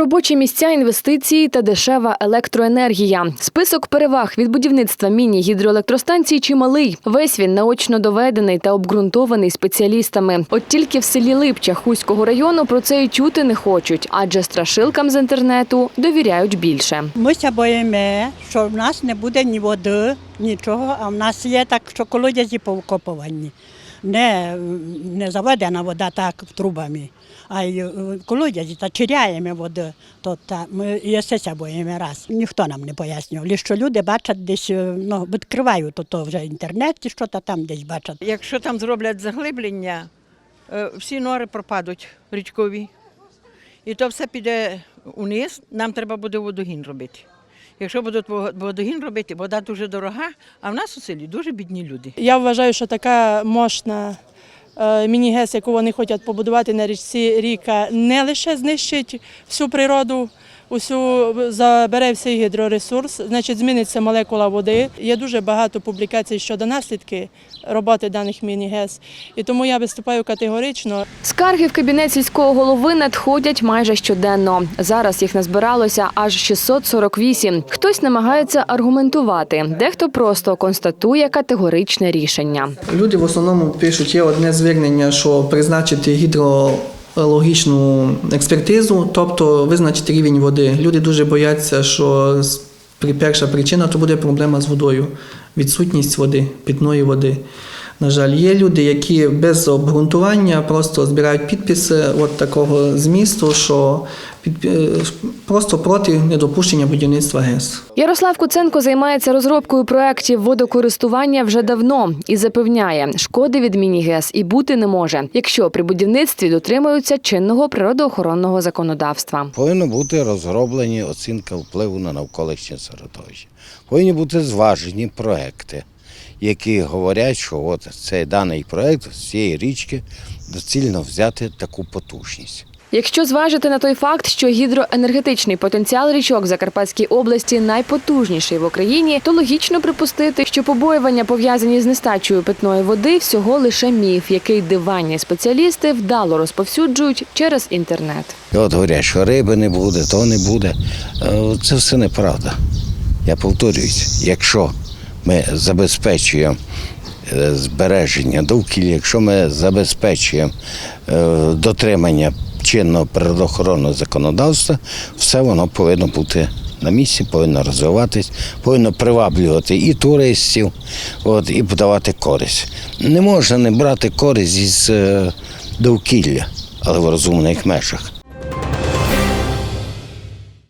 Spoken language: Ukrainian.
Робочі місця, інвестиції та дешева електроенергія. Список переваг від будівництва міні-гідроелектростанцій чималий. Весь він наочно доведений та обґрунтований спеціалістами. От тільки в селі Липча Хуського району про це й чути не хочуть, адже страшилкам з інтернету довіряють більше. Ми ся боїмо, що в нас не буде ні води, нічого, а в нас є так, що колодязі повкопувані. Не, не заведена вода так трубами, а й е, колодязі та чиряємо води. То та, ми єсеся боїмо раз. Ніхто нам не пояснював. Лише що люди бачать десь, е, ну, відкривають то, то вже інтернет, чи що то там десь бачать. Якщо там зроблять заглиблення, е, всі нори пропадуть річкові. І то все піде униз, нам треба буде водогін робити. Якщо будуть водогін робити, вода дуже дорога, а в нас у селі дуже бідні люди. Я вважаю, що така мощна е, міні-гес, яку вони хочуть побудувати на річці Ріка, не лише знищить всю природу, усю забере всій гідроресурс, значить зміниться молекула води. Є дуже багато публікацій щодо наслідки роботи даних міні-гес. І тому я виступаю категорично. Скарги в кабінет сільського голови надходять майже щоденно. Зараз їх назбиралося аж 648. Хтось намагається аргументувати, дехто просто констатує категоричне рішення. Люди в основному пишуть, є одне звернення, що призначити гідрологічну експертизу, тобто визначити рівень води. Люди дуже бояться, що перша причина то буде проблема з водою, відсутність води, питної води. На жаль, є люди, які без обґрунтування просто збирають підписи от такого змісту, що під, е, просто проти недопущення будівництва ГЕС. Ярослав Куценко займається розробкою проєктів водокористування вже давно і запевняє, шкоди від міні-ГЕС і бути не може, якщо при будівництві дотримуються чинного природоохоронного законодавства. Повинно бути розроблені оцінка впливу на навколишнє середовище. Повинні бути зважені проекти, які говорять, що от цей даний проект з цієї річки доцільно взяти таку потужність. Якщо зважити на той факт, що гідроенергетичний потенціал річок Закарпатській області найпотужніший в Україні, то логічно припустити, що побоювання пов'язані з нестачею питної води всього лише міф, який диванні спеціалісти вдало розповсюджують через інтернет. От говорять, що риби не буде, то не буде. Е, Це все неправда. Я повторююсь, якщо ми забезпечуємо е, збереження довкілля, якщо ми забезпечуємо е, дотримання чинного природоохоронного законодавства, все воно повинно бути на місці, повинно розвиватись, повинно приваблювати і туристів, от, і подавати користь. Не можна не брати користь із е, довкілля, але в розумних межах.